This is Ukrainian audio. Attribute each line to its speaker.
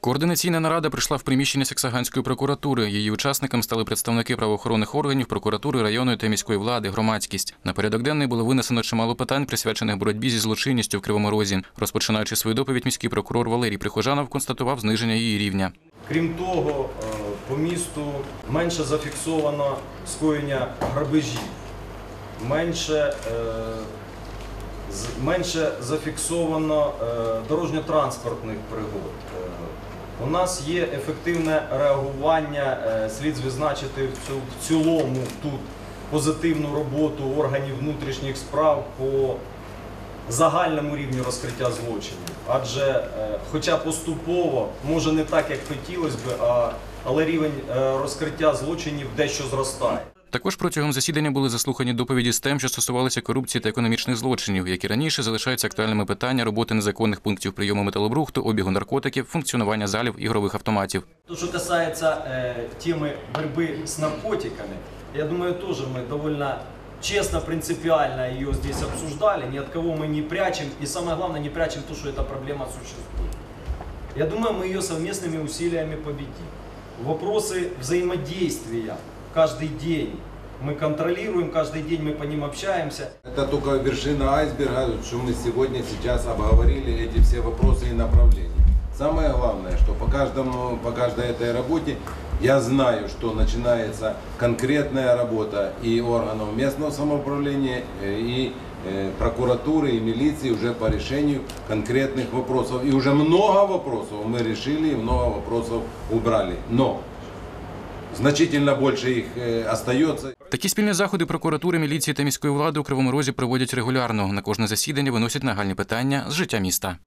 Speaker 1: Координаційна нарада прийшла в приміщення Саксаганської прокуратури. Її учасникам стали представники правоохоронних органів, прокуратури, районної та міської влади, громадськість. На порядок денний було винесено чимало питань, присвячених боротьбі зі злочинністю в Кривому Розі. Розпочинаючи свою доповідь, міський прокурор Валерій Прихожанов констатував зниження її рівня.
Speaker 2: Крім того, е, по місту менше зафіксовано скоєння грабежів, менше, е, менше зафіксовано е, дорожньо-транспортних пригод. У нас є ефективне реагування, е, слід відзначити в цілому тут позитивну роботу органів внутрішніх справ по загальному рівню розкриття злочинів. Адже, е, хоча поступово, може не так, як хотілося б, але рівень е, розкриття злочинів дещо зростає.
Speaker 1: Також протягом засідання були заслухані доповіді з тем, що стосувалися корупції та економічних злочинів, які раніше залишаються актуальними питання роботи незаконних пунктів прийому металобрухту, обігу наркотиків, функціонування залів ігрових автоматів.
Speaker 2: То, что касается э, темы борьбы с наркотиками, я думаю, тоже мы довольно честно, принципиально ее здесь обсуждали, ни от кого мы не прячем, и самое главное, не прячем то, что эта проблема существует. Я думаю, мы ее совместными усилиями победим. Вопросы взаимодействия каждый день мы контролируем, каждый день мы по ним общаемся.
Speaker 3: Это только вершина айсберга, что мы сегодня сейчас обговорили эти все вопросы и направления. Самое главное, что по, каждому, по каждой этой работе я знаю, что начинается конкретная работа и органов местного самоуправления, э, и э, прокуратуры, и милиции уже по решению конкретных вопросов. И уже много вопросов мы решили, и много вопросов убрали. Но значительно більше їх э.
Speaker 1: Такі спільні заходи прокуратури, міліції та міської влади у Кривому Розі проводять регулярно. На кожне засідання виносять нагальні питання з життя міста.